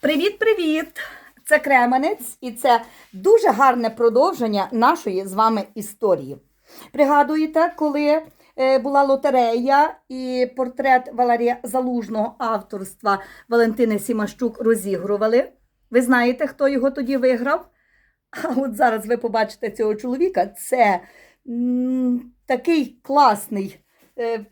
Привіт-привіт! Це Кременець, і це дуже гарне продовження нашої з вами історії. Пригадуєте, коли е, була лотерея і портрет Валерія Залужного авторства Валентини Сімащук розігрували? Ви знаєте, хто його тоді виграв? А от зараз ви побачите цього чоловіка. Це м, такий класний е,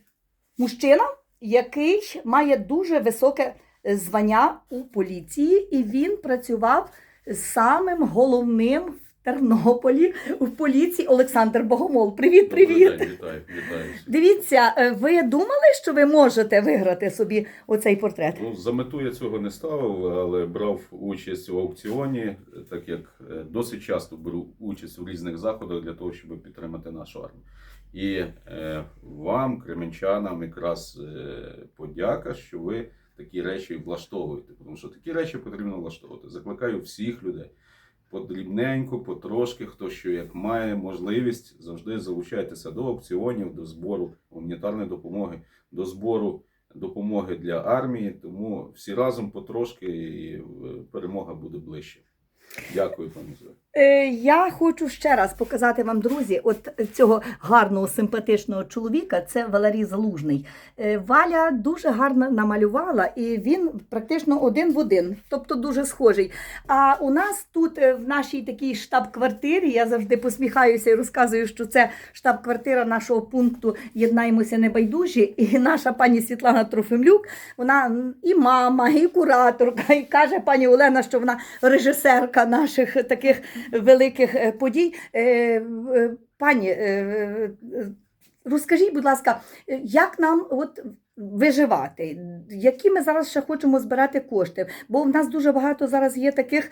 мужчина, який має дуже високе е, звання у поліції, і він працював самим головним Тернополі у поліції Олександр Богомол. Привіт, привіт! день, Вітаю, вітаю. Дивіться, е, ви думали, що ви можете виграти собі оцей портрет? Ну, за мету я цього не ставив, але брав участь в аукціоні, так як е, досить часто беру участь у різних заходах для того, щоб підтримати нашу армію. І е, вам, кременчанам, якраз е, подяка, що ви такі речі влаштовуєте. Тому що такі речі потрібно влаштовувати. Закликаю всіх людей. Подрібненько, потрошки, хто що як має можливість, завжди залучайтеся до аукціонів, до збору гуманітарної допомоги, до збору допомоги для армії. Тому всі разом потрошки і е, перемога буде ближче. Дякую, пане Зоя. Е, Я хочу ще раз показати вам, друзі, от цього гарного, симпатичного чоловіка. Це Валерій Залужний. Е, Валя дуже гарно намалювала, і він практично один в один, тобто дуже схожий. А у нас тут е, в нашій такій штаб-квартирі, я завжди посміхаюся і розказую, що це штаб-квартира нашого пункту Єднаймося небайдужі. І наша пані Світлана Трофимлюк, вона і мама, і кураторка, і каже пані Олена, що вона режисерка наших таких великих е, подій. Е, е, Пані, розкажіть, будь ласка, як нам от виживати? Які ми зараз ще хочемо збирати кошти? Бо в нас дуже багато зараз є таких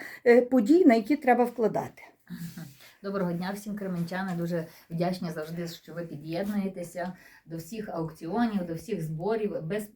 подій, на які треба вкладати. Доброго дня всім кременчани. Дуже вдячні завжди, що ви під'єднуєтеся до всіх аукціонів, до всіх зборів. Без,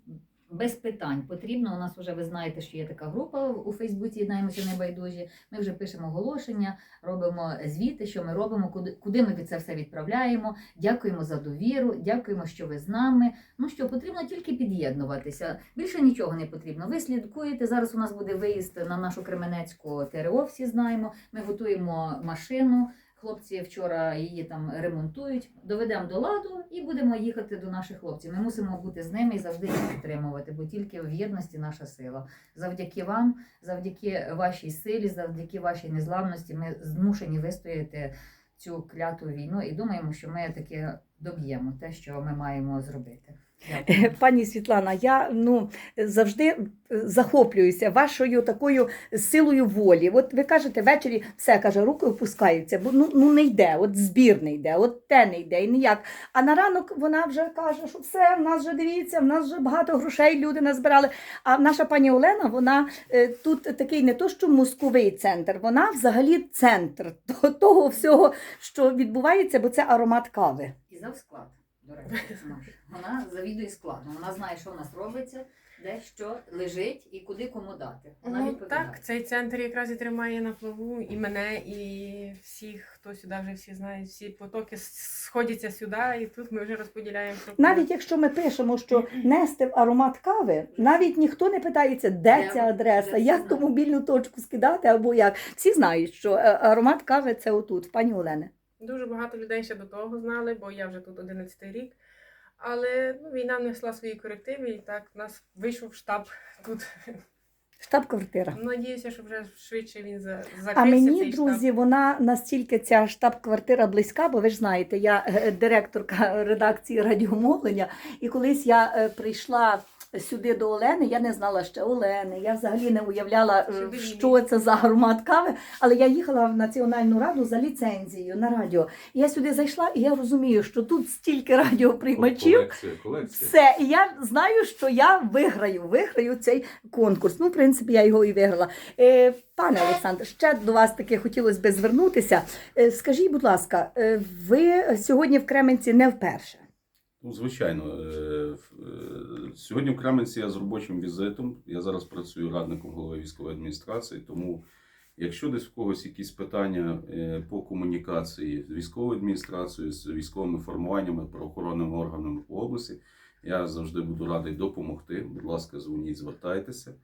без питань потрібно. У нас вже ви знаєте, що є така група у Фейсбуці «Єднаємося небайдужі. Ми вже пишемо оголошення, робимо звіти, що ми робимо, куди, куди ми від це все відправляємо. Дякуємо за довіру, дякуємо, що ви з нами. Ну що потрібно тільки під'єднуватися. Більше нічого не потрібно. Ви слідкуєте. Зараз у нас буде виїзд на нашу Кременецьку ТРО. Всі знаємо. Ми готуємо машину. Хлопці вчора її там ремонтують, доведемо до ладу і будемо їхати до наших хлопців. Ми мусимо бути з ними і завжди їх підтримувати, бо тільки в єдності наша сила. Завдяки вам, завдяки вашій силі, завдяки вашій незламності, ми змушені вистояти цю кляту війну і думаємо, що ми таки доб'ємо те, що ми маємо зробити. Дякую. Пані Світлана, я ну завжди е, захоплююся вашою такою силою волі. От ви кажете ввечері, все каже, руки опускаються, бо ну, ну не йде, от збір не йде, от те не йде і ніяк. А на ранок вона вже каже, що все, в нас вже дивіться, в нас вже багато грошей люди назбирали. А наша пані Олена, вона е, тут такий не то, що мозковий центр, вона взагалі центр того всього, що відбувається, бо це аромат кави. І завсклад, до речі. Вона завідує складом. Вона знає, що в нас робиться, де що лежить і куди кому дати. Вона Ну відповідає. так, цей центр якраз і тримає на плаву і мене, і всіх, хто сюди вже всі знають, всі потоки с- сходяться сюди, і тут ми вже розподіляємо. що. Навіть якщо ми пишемо, що нести аромат кави, навіть ніхто не питається, де Де ця адреса, Де як ту знають. мобільну точку скидати або як. Всі знають, що е, аромат кави це отут, в пані Олени. Дуже багато людей ще до того знали, бо я вже тут 11 рік. Але ну, війна внесла свої корективи, і так у нас вийшов штаб тут. Штаб-квартира. Надіюся, що вже швидше він за- закрився. А мені, цей друзі, штаб. вона настільки ця штаб-квартира близька, бо ви ж знаєте, я е, директорка редакції радіомовлення, і колись я е, прийшла. Сюди до Олени, я не знала ще Олени, я взагалі не уявляла, е, що це за аромат кави. Але я їхала в Національну раду за ліцензією на радіо. Я сюди зайшла, і я розумію, що тут стільки радіоприймачів. Колекція, колекція. Все, і я знаю, що я виграю, виграю цей конкурс. Ну, в принципі, я його і виграла. Е, пане Олександр, ще до вас таки хотілося би звернутися. Е, скажіть, будь ласка, ви сьогодні в Кременці не вперше. Ну, звичайно, е, е, сьогодні в Кременці я з робочим візитом. Я зараз працюю радником голови військової адміністрації, тому якщо десь в когось якісь питання е, по комунікації з військовою адміністрацією, з військовими формуваннями, правоохоронними органами по області, Я завжди буду радий допомогти. Будь ласка, дзвоніть, звертайтеся,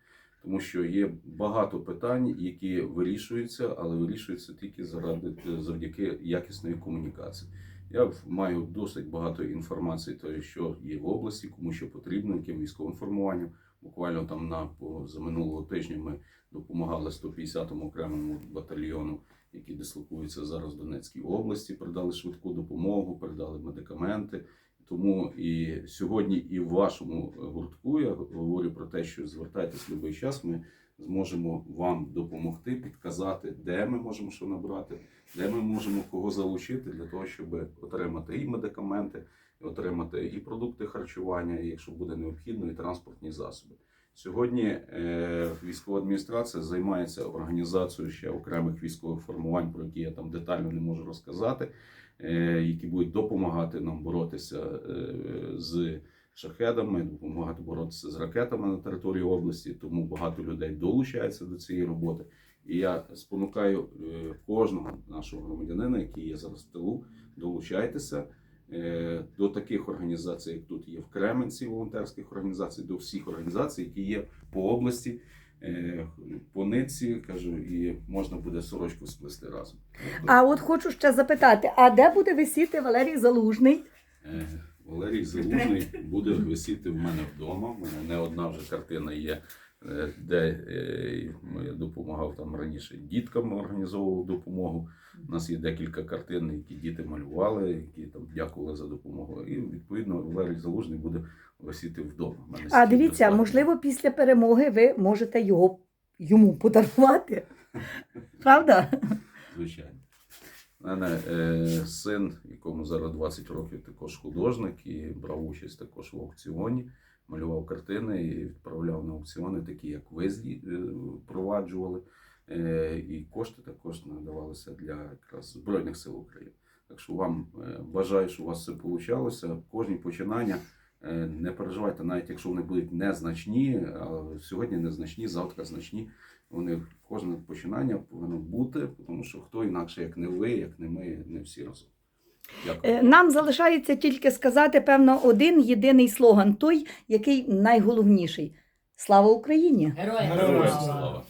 тому що є багато питань, які вирішуються, але вирішуються тільки заради завдяки якісної комунікації. Я маю досить багато інформації, тої, що є в області, кому що потрібно, яким військовим формуванням. Буквально там на по- за минулого тижня ми допомагали 150-му окремому батальйону, який дислокується зараз в Донецькій області. Передали швидку допомогу, передали медикаменти. Тому і сьогодні, і в вашому гуртку я говорю про те, що звертайтесь в будь-який час. Ми зможемо вам допомогти, підказати, де ми можемо що набрати, де ми можемо кого залучити для того, щоб отримати і медикаменти, і отримати і продукти харчування, і якщо буде необхідно, і транспортні засоби. Сьогодні е, військова адміністрація займається організацією ще окремих військових формувань, про які я там детально не можу розказати, е, які будуть допомагати нам боротися е, з шахедами, допомагати боротися з ракетами на території області. Тому багато людей долучається до цієї роботи. І я спонукаю е, кожного нашого громадянина, який є зараз в тилу, долучайтеся е, до таких організацій, як тут є в Кременці, волонтерських організацій, до всіх організацій, які є по області, е, по нитці, кажу, і можна буде сорочку сплести разом. А от хочу ще запитати: а де буде висіти Валерій Залужний? Валерій Залужний буде висіти в мене вдома. У мене не одна вже картина є, е, де е, я допомагав там раніше діткам організовував допомогу. У нас є декілька картин, які діти малювали, які там дякували за допомогу. І відповідно Валерій Залужний буде висіти вдома. У мене А дивіться, достатньо. можливо, після перемоги ви можете його йому подарувати. Правда? Звичайно. Мене е, син, якому зараз 20 років, також художник, і брав участь також в аукціоні, малював картини і відправляв на аукціони, такі як визлі е, впроваджували. Е, і кошти також надавалися для якраз Збройних сил України. Так що вам е, бажаю, щоб у вас все вийшло. Кожні починання. Е, Не переживайте, навіть якщо вони будуть незначні, а сьогодні незначні, завтра значні. Вони кожне починання повинно бути, тому що хто інакше, як не ви, як не ми, не всі разом. Дякую. Е, Нам залишається тільки сказати, певно, один єдиний слоган, той, який найголовніший. Слава Україні! Героям слава!